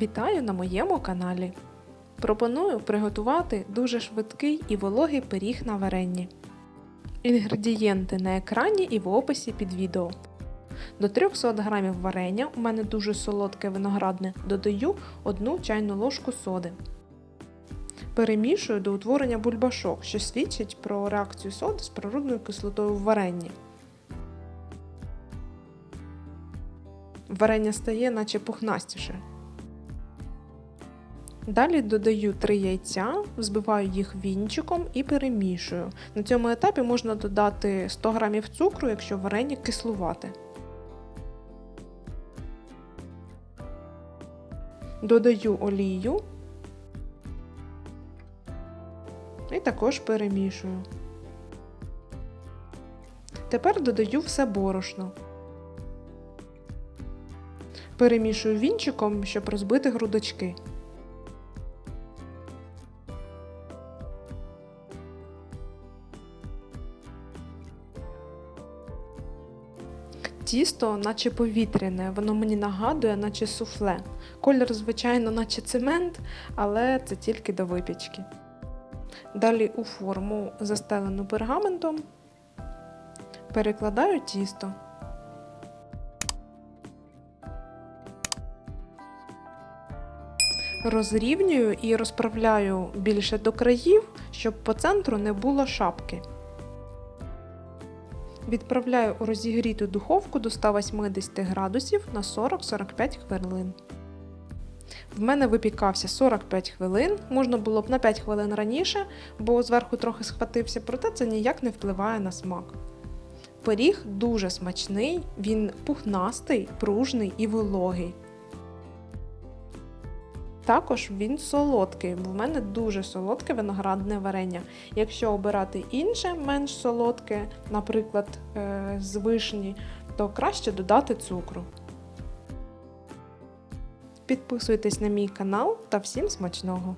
Вітаю на моєму каналі. Пропоную приготувати дуже швидкий і вологий пиріг на варенні. Інгредієнти на екрані і в описі під відео. До 300 г варення, у мене дуже солодке виноградне, додаю 1 чайну ложку соди. Перемішую до утворення бульбашок, що свідчить про реакцію соди з природною кислотою в варенні. Варення стає наче пухнастіше. Далі додаю 3 яйця, взбиваю їх вінчиком і перемішую. На цьому етапі можна додати 100 г цукру, якщо варення кислувате. Додаю олію і також перемішую. Тепер додаю все борошно. Перемішую вінчиком, щоб розбити грудочки. Тісто, наче повітряне, воно мені нагадує, наче суфле. Колір, звичайно, наче цемент, але це тільки до випічки. Далі у форму, застелену пергаментом, перекладаю тісто. Розрівнюю і розправляю більше до країв, щоб по центру не було шапки. Відправляю у розігріту духовку до 180 градусів на 40-45 хвилин. В мене випікався 45 хвилин, можна було б на 5 хвилин раніше, бо зверху трохи схватився, проте це ніяк не впливає на смак. Пиріг дуже смачний, він пухнастий, пружний і вологий. Також він солодкий, бо в мене дуже солодке виноградне варення. Якщо обирати інше, менш солодке, наприклад, е, з вишні, то краще додати цукру. Підписуйтесь на мій канал та всім смачного!